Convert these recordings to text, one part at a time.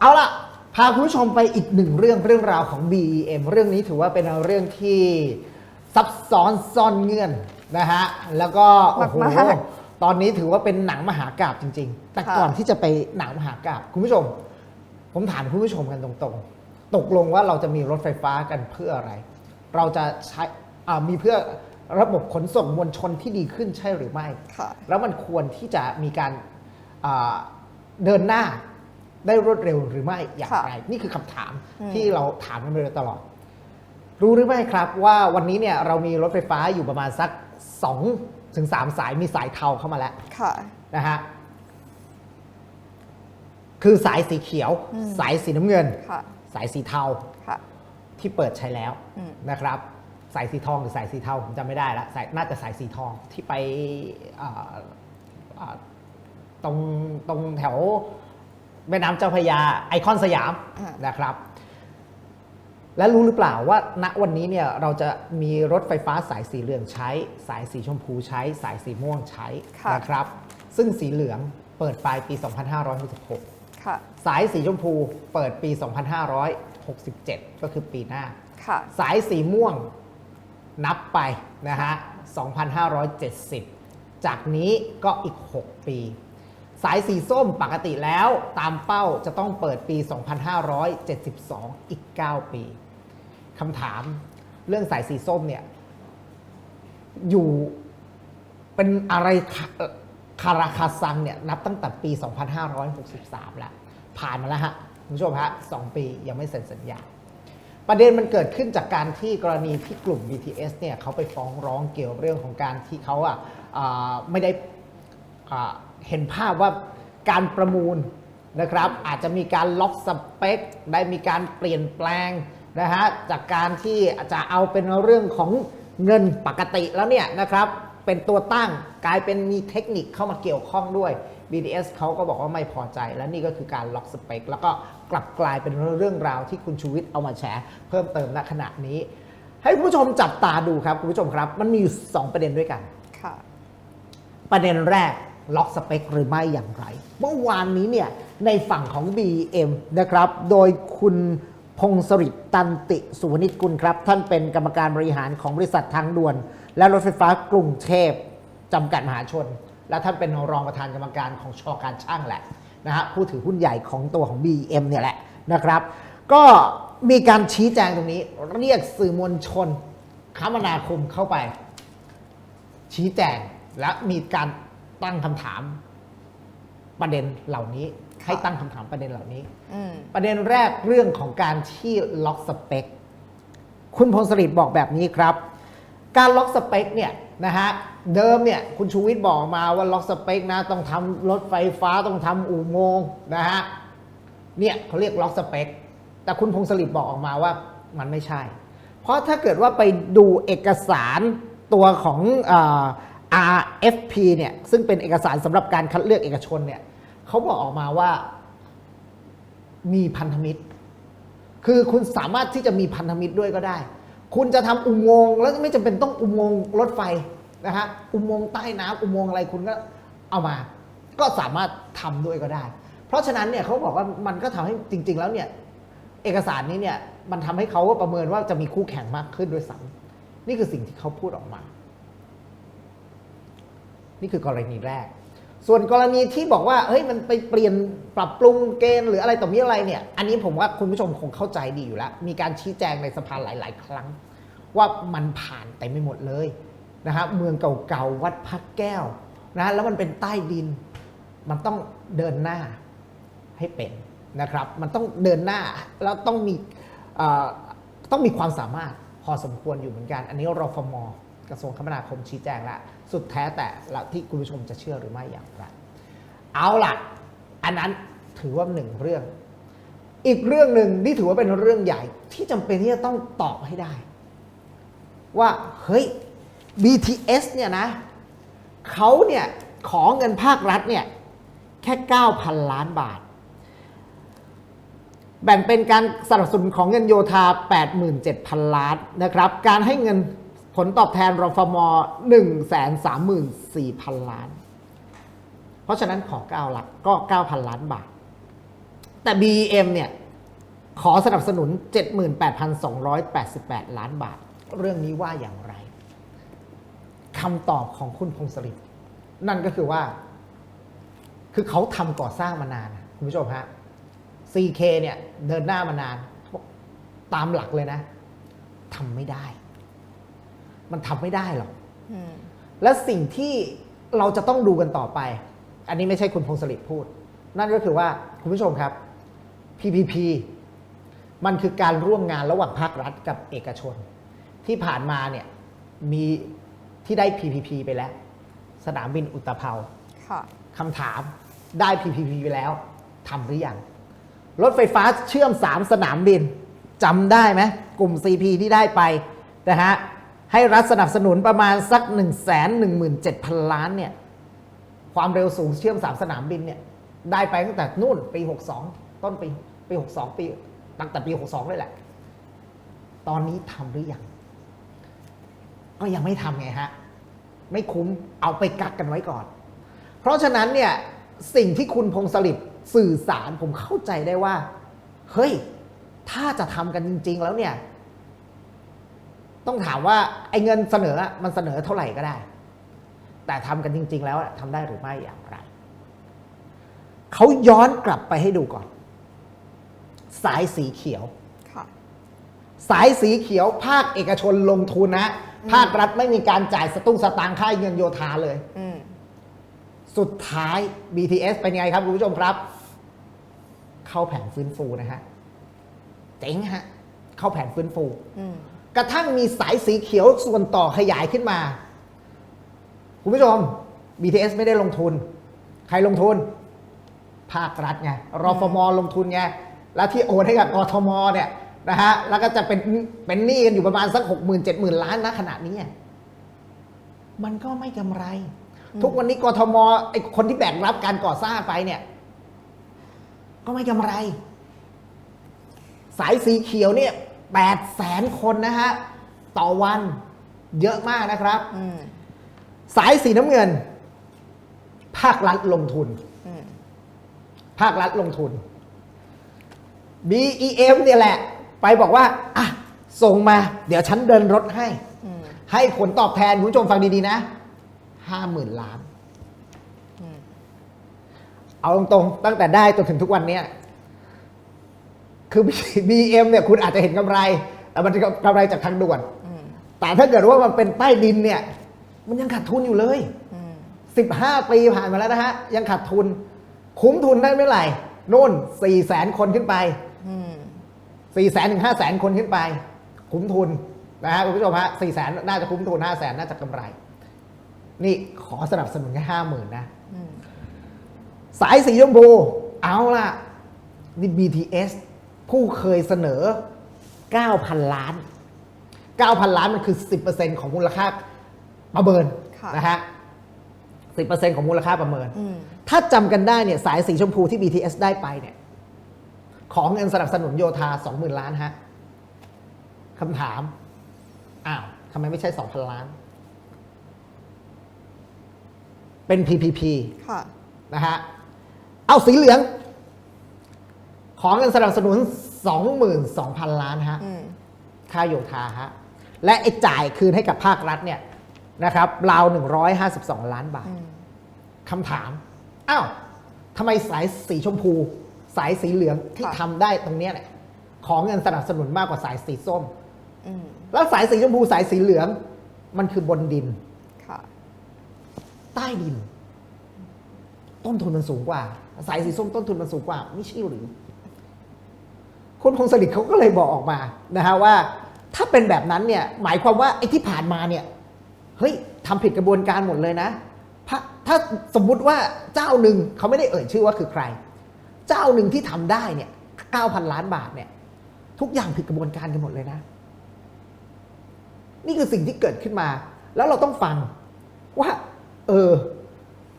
เอาล่ะ พาคุณผู้ชมไปอีกหนึ่งเรื่องเรื่องราวของ BEM เรื่องนี้ถือว่าเป็นเรื่องที่ซับซ้อนซ่อนเงื่อนนะฮะ แล้วก็โอ้โหมากตอนนี้ถือว่าเป็นหนังมหากาบจริง ๆ แต่ค่ะ ก่อนที่จะไปหนังมหากาบคุณผู้ชม ผมถามคุณผู้ชมกันตรงๆ ตกลงว่าเราจะมีรถไฟฟ้ากันเพื่ออะไร เราจะใช้อ่ามีเพื่อระบบขนส่งมวลชนที่ดีขึ้นใช่หรือไม่ ค่ะ แล้วมันควรที่จะมีการอ่าเดินหน้า ได้รวดเร็วหรือไม่อย่างค่ะไร นี่คือคำถามอืมที่เราถามกันมาโดยตลอด รู้หรือไม่ครับว่าวันนี้เนี่ยเรามีรถไฟฟ้าอยู่ประมาณสัก2ถึง3สายมีสายเทาเข้ามาแล้วค่ะนะฮะคือสายสีเขียวอืมสายสีน้ำเงินค่ะสายสีเทาค่ะที่เปิดใช้แล้วอืมนะครับ สายสีทองหรือสายสีเทาผมจำไม่ได้ละสายน่าจะสายสีทองที่ไปอ่าอ่าตรงตรงแถว แม่น้ำเจ้าพระยาไอคอนสยามอ่าน นะครับ และรู้หรือเปล่าว่า ณวันนี้เนี่ยเราจะมีรถไฟฟ้าสายสีเหลืองใช้ สายสีชมพูใช้ สายสีม่วงใช้ค่ะ นะครับ ซึ่งสีเหลืองเปิดปลายปี 2566 ค่ะ สายสีชมพูเปิดปี 2567 ก็คือปีหน้า ค่ะ สายสีม่วงนับไปนะฮะ 2,570 จากนี้ก็อีก 6 ปี สายสีส้มปกติแล้วตามเป้าจะต้องเปิดปี 2,572 อีก 9 ปีคำถามเรื่องสายสีส้มเนี่ยอยู่เป็นอะไรคาราคาซังเนี่ยนับตั้งแต่ปี 2563 แล้ว ผ่านมาแล้วฮะคุณผู้ชมฮะสองปียังไม่เซ็นสัญญา ประเด็นมันเกิดขึ้นจากการที่กรณีที่กลุ่ม BTS เนี่ยเขาไปฟ้องร้องเกี่ยวเรื่องของการที่เขาอะอ่าไม่ได้อ่า เห็นภาพว่าการประมูลนะครับ อาจจะมีการล็อกสเปค ได้มีการเปลี่ยนแปลงนะฮะจากการที่จะเอาเป็นเรื่องของเงินปกติแล้วเนี่ยนะครับ เป็นตัวตั้งกลายเป็นมีเทคนิคเข้ามาเกี่ยวข้องด้วย BTS เขาก็บอกว่าไม่พอใจ และนี่ก็คือการล็อกสเปค แล้วก็กลับกลายเป็นเรื่องราวที่คุณชูวิทย์เอามาแชร์เพิ่มเติมณขณะนี้ ให้คุณผู้ชมจับตาดูครับคุณผู้ชมครับ มันมีอยู่สองประเด็นด้วยกันค่ะประเด็นแรก ล็อกสเปคหรือไม่อย่างไร เมื่อวานนี้เนี่ยในฝั่งของ BM นะครับ โดยคุณพงศริตตันติสุวนิชกุลครับ ท่านเป็นกรรมการบริหารของบริษัททางด่วน และรถไฟฟ้ากรุงเทพจำกัดมหาชน และท่านเป็นรองประธานกรรมการของชอการช่างแหละนะฮะผู้ถือหุ้นใหญ่ของตัวของ BM เนี่ยแหละนะครับ ก็มีการชี้แจงตรงนี้ เรียกสื่อมวลชนคมนาคมเข้าไป ชี้แจงและมีการ ตั้งคำถามประเด็นเหล่านี้ค่ะให้ตั้งคำถามประเด็นเหล่านี้ อืม ประเด็นแรกเรื่องของการที่ล็อกสเปค คุณพงศริตบอกแบบนี้ครับ การล็อกสเปคเนี่ยนะฮะเดิมเนี่ยคุณชูวิทย์บอกมาว่าล็อกสเปคนะต้องทำรถไฟฟ้าต้องทำอุโมงค์นะฮะเนี่ยเขาเรียกล็อกสเปค แต่คุณพงศริตบอกออกมาว่ามันไม่ใช่ เพราะถ้าเกิดว่าไปดูเอกสารตัวของเอ่อ RFP เนี่ยซึ่งเป็นเอกสารสำหรับการคัดเลือกเอกชนเนี่ยเขาบอกออกมาว่ามีพันธมิตร คือคุณสามารถที่จะมีพันธมิตรด้วยก็ได้ คุณจะทำอุโมงค์แล้วไม่จำเป็นต้องอุโมงค์รถไฟนะฮะอุโมงค์ใต้น้ำอุโมงค์อะไรคุณก็เอามา ก็สามารถทำด้วยก็ได้ เพราะฉะนั้นเนี่ยเขาบอกว่ามันก็ทำให้จริง ๆ แล้วเนี่ยเอกสารนี้เนี่ยมันทำให้เขาประเมินว่าจะมีคู่แข่งมากขึ้นด้วยซ้ำนี่คือสิ่งที่เขาพูดออกมา นี่คือกรณีแรก ส่วนกรณีที่บอกว่าเฮ้ยมันไปเปลี่ยนปรับปรุงเกณฑ์หรืออะไรต่อมีอะไรเนี่ย อันนี้ผมว่าคุณผู้ชมคงเข้าใจดีอยู่แล้ว มีการชี้แจงในสภาหลาย ๆ ครั้ง ว่ามันผ่านเต็มไปหมดเลยนะฮะเมืองเก่าๆวัดพระแก้วนะแล้วมันเป็นใต้ดิน มันต้องเดินหน้าให้เป็นนะครับ มันต้องเดินหน้าแล้วต้องมีต้องมีความสามารถพอสมควรอยู่เหมือนกัน อันนี้รฟม กระทรวงคมนาคมชี้แจงแล้วสุดแท้แต่ละที่คุณผู้ชมจะเชื่อหรือไม่อย่างไร เอาล่ะ อันนั้นถือว่าหนึ่งเรื่อง อีกเรื่องหนึ่งที่ถือว่าเป็นเรื่องใหญ่ที่จำเป็นที่จะต้องตอบให้ได้ ว่าเฮ้ย BTS เนี่ยนะเขาเนี่ยขอเงินภาครัฐเนี่ยแค่ 9,000 ล้านบาท แบ่งเป็นการสนับสนุนของเงินโยธา 87,000 ล้านนะครับ การให้เงิน ลตอบแทนรฟม134,000 ล้าน เพราะฉะนั้นขอ 9 หลักก็ 9,000 ล้านบาท แต่ BEM เนี่ย ขอสนับสนุน 78,288 ล้านบาท เรื่องนี้ว่าอย่างไรคำตอบของคุณพงศฤทธิ์นั่นก็คือว่า คือเขาทำก่อสร้างมานาน คุณผู้ชมฮะ CK เนี่ย เดินหน้ามานาน ตามหลักเลยนะทำไม่ได้ มันทำไม่ได้หรอกอืมและสิ่งที่เราจะต้องดูกันต่อไป อันนี้ไม่ใช่คุณพงศฤทธิ์พูด นั่นก็คือว่าคุณผู้ชมครับ PPP มันคือการร่วมงานระหว่างภาครัฐกับเอกชน ที่ผ่านมาเนี่ยมีที่ได้ PPP ไปแล้ว สนามบินอุตภเปาค่ะคำถามได้ PPP ไปแล้วทำหรือยัง รถไฟฟ้าเชื่อม 3 สนามบินจำได้ไหมกลุ่ม CP ที่ได้ไปนะฮะ ให้รัฐสนับสนุนประมาณสัก 1 1 7 0 0 0 ล้านเนี่ยความเร็วสูงเชื่อม 3 สนามบินเนี่ยได้ไปตั้งแต่นู่นปี 62 ต้นปีปี 62 ปี ตั้งแต่ปี 62เลยแหละ ตอนนี้ทำหรือยัง ก็ยังไม่ทำไงฮะ ไม่คุ้มเอาไปกักกันไว้ก่อน เพราะฉะนั้นเนี่ยสิ่งที่คุณพงศฤทธิ์สื่อสารผมเข้าใจได้ว่า เฮ้ย ถ้าจะทำกันจริง ๆ แล้วเนี่ย ต้องถามว่าไอ้เงินเสนออะมันเสนอเท่าไหร่ก็ได้ แต่ทำกันจริง ๆ แล้วอะทำได้หรือไม่อย่างไรเขาย้อนกลับไปให้ดูก่อน สายสีเขียวค่ะสายสีเขียวภาคเอกชนลงทุนนะ ภาครัฐไม่มีการจ่ายสตุ้งสตางค์ค่าเงินโยธาเลยอืมสุดท้าย BTS เป็นไงครับคุณผู้ชมครับ เข้าแผนฟื้นฟูนะฮะ เจ๋งฮะ เข้าแผนฟื้นฟูอืม กระทั่งมีสายสีเขียวส่วนต่อขยายขึ้นมา คุณผู้ชม BTS ไม่ได้ลงทุน ใครลงทุน ภาครัฐไงรอฟมลงทุนไง แล้วที่โอนให้กับกทมเนี่ยนะฮะ แล้วก็จะเป็นเป็นหนี้กันอยู่ประมาณสักหกหมื่นเจ็ดหมื่นล้านนะขณะนี้ มันก็ไม่กำไร ทุกวันนี้กทมไอคนที่แบกรับการก่อสร้างไปเนี่ย ก็ไม่กำไร สายสีเขียวเนี่ย แปดแสนคนนะฮะ ต่อวันเยอะมากนะครับ อืมสายสีน้ำเงิน ภาครัฐลงทุน อืมภาครัฐลงทุน BEM เนี่ยแหละ ไปบอกว่า อะ ส่งมา เดี๋ยวฉันเดินรถให้ อืมให้ผลตอบแทน คุณผู้ชมฟังดี ๆ นะห้าหมื่นล้าน อืมเอาตรงๆ ตั้งแต่ได้จนถึงทุกวันเนี้ย คือ BM เนี่ยคุณอาจจะเห็นกำไร แต่มันจะกำไรจากทางด่วนอืมแต่ถ้าเกิดว่ามันเป็นใต้ดินเนี่ย มันยังขาดทุนอยู่เลยอืม15 ปีผ่านมาแล้วนะฮะ ยังขาดทุน คุ้มทุนได้ไม่ไหร่นู่น4แสนคนขึ้นไปอืม4แสนถึง5แสนคนขึ้นไป คุ้มทุนนะฮะคุณผู้ชมฮะ4แสนน่าจะคุ้มทุน5แสนน่าจะกำไร นี่ขอสนับสนุนแค่ห้าหมื่นนะอืมสายสีชมพูเอาล่ะนี่ BTS ผู้เคยเสนอ 9,000 ล้าน 9,000 ล้านมันคือ 10%ของมูลค่าประเมินค่ะนะฮะ10%ของมูลค่าประเมินอืมถ้าจำกันได้เนี่ยสายสีชมพูที่ BTS ได้ไปเนี่ย ของเงินสนับสนุนโยธา 20,000 ล้านฮะคำถาม อ้าวทำไมไม่ใช่ 2,000 ล้าน เป็น PPP ค่ะนะฮะ เอาสีเหลือง ของเงินสนับสนุน 22,000 ล้านฮะอืมค่าโยธาฮะและไอ้จ่ายคืนให้กับภาครัฐเนี่ยนะครับราว 152 ล้านบาท อืมคำถาม อ้าวทำไมสายสีชมพู สายสีเหลืองที่ค่ะทำได้ตรงเนี้ยเนี่ยของเงินสนับสนุนมากกว่าสายสีส้ม อืมแล้วสายสีชมพูสายสีเหลือง มันคือบนดิน ค่ะ ใต้ดิน ต้นทุนมันสูงกว่า สายสีส้มต้นทุนมันสูงกว่า ไม่ใช่หรือ คุณพงศฤทธิ์เขาก็เลยบอกออกมานะฮะว่าถ้าเป็นแบบนั้นเนี่ยหมายความว่าไอ้ที่ผ่านมาเนี่ยเฮ้ยทำผิดกระบวนการหมดเลยนะพระถ้าสมมุติว่าเจ้าหนึ่งเขาไม่ได้เอ่ยชื่อว่าคือใคร เจ้าหนึ่งที่ทำได้เนี่ยเก้าพันล้านบาทเนี่ย ทุกอย่างผิดกระบวนการกันหมดเลยนะ นี่คือสิ่งที่เกิดขึ้นมา แล้วเราต้องฟังว่า เออ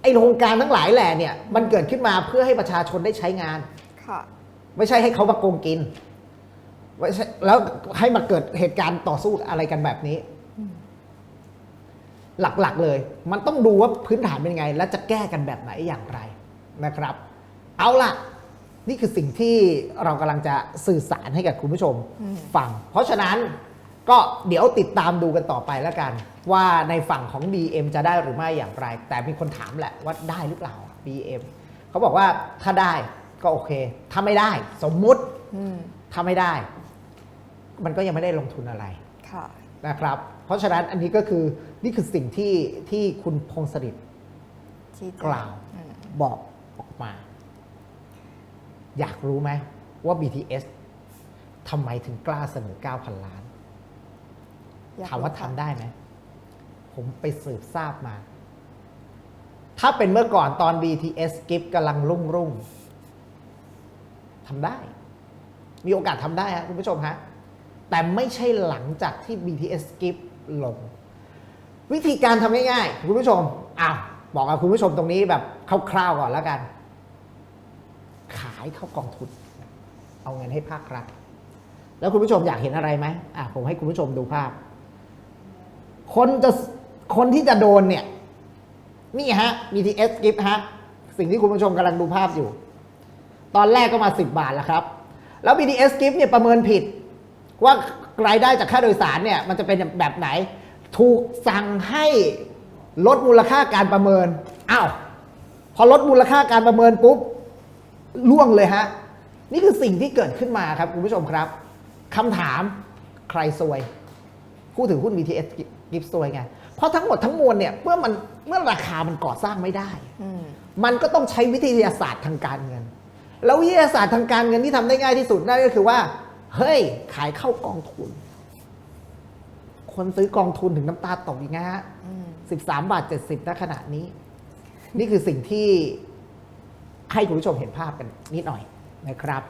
ไอโครงการทั้งหลายแหล่เนี่ย มันเกิดขึ้นมาเพื่อให้ประชาชนได้ใช้งานค่ะ ไม่ใช่ให้เขามาโกงกินไม่ใช่แล้วให้มาเกิดเหตุการณ์ต่อสู้อะไรกันแบบนี้ หลักๆเลย มันต้องดูว่าพื้นฐานเป็นไง และจะแก้กันแบบไหนอย่างไรนะครับ เอาล่ะ นี่คือสิ่งที่เรากำลังจะสื่อสารให้กับคุณผู้ชมอืมฟัง เพราะฉะนั้นก็เดี๋ยวติดตามดูกันต่อไปแล้วกัน ว่าในฝั่งของ BM จะได้หรือไม่อย่างไร แต่มีคนถามแหละว่าได้หรือเปล่า BM เขาบอกว่าถ้าได้ ก็โอเค ถ้าไม่ได้สมมุติอืมถ้าไม่ได้ มันก็ยังไม่ได้ลงทุนอะไรค่ะนะครับ เพราะฉะนั้นอันนี้ก็คือนี่คือสิ่งที่ที่คุณพงศริตชี้แจงกล่าวอืมบอกออกมา อยากรู้ไหมว่า BTS ทำไมถึงกล้าเสนอ 9,000 ล้านอยกถามว่ารู้ทำได้ไหม ผมไปสืบทราบมา ถ้าเป็นเมื่อก่อนตอน BTS กิฟกำลังรุ่งรุ่ง ทำได้ มีโอกาสทำได้ฮะคุณผู้ชมฮะแต่ไม่ใช่หลังจากที่ BTS กิฟลง วิธีการทำง่ายๆคุณผู้ชมอ้าวบอกกับคุณผู้ชมตรงนี้แบบคร่าวๆก่อนแล้วกัน ขายเข้ากองทุน เอาเงินให้ภาครัฐแล้วคุณผู้ชมอยากเห็นอะไรไหมอะผมให้คุณผู้ชมดูภาพ คนจะคนที่จะโดนเนี่ย นี่ฮะ BTS gift ฮะ สิ่งที่คุณผู้ชมกำลังดูภาพอยู่ ตอนแรกก็มา 10 บาทแล้วครับ แล้ว BTS gift เนี่ยประเมินผิด ว่ารายได้จากค่าโดยสารเนี่ยมันจะเป็นแบบไหน ถูกสั่งให้ลดมูลค่าการประเมินอ้าวพอลดมูลค่าการประเมินปุ๊บล่วงเลยฮะ นี่คือสิ่งที่เกิดขึ้นมาครับคุณผู้ชมครับคำถามใครซวย ผู้ถือหุ้น BTS กิฟซวยไง เพราะทั้งหมดทั้งมวลเนี่ยเมื่อมันเมื่อราคามันก่อสร้างไม่ได้อืมมันก็ต้องใช้วิทยาศาสตร์ทางการเงิน แล้ววิทยาศาสตร์ทางการเงินที่ทำได้ง่ายที่สุดนั่นก็คือว่า เฮ้ย ขายเข้ากองทุน คนซื้อกองทุนถึงน้ำตาตกอีกนะฮะสิบสามบาทเจ็ดสิบณขณะนี้ นี่คือสิ่งที่ให้คุณผู้ชมเห็นภาพกันนิดหน่อยนะครับ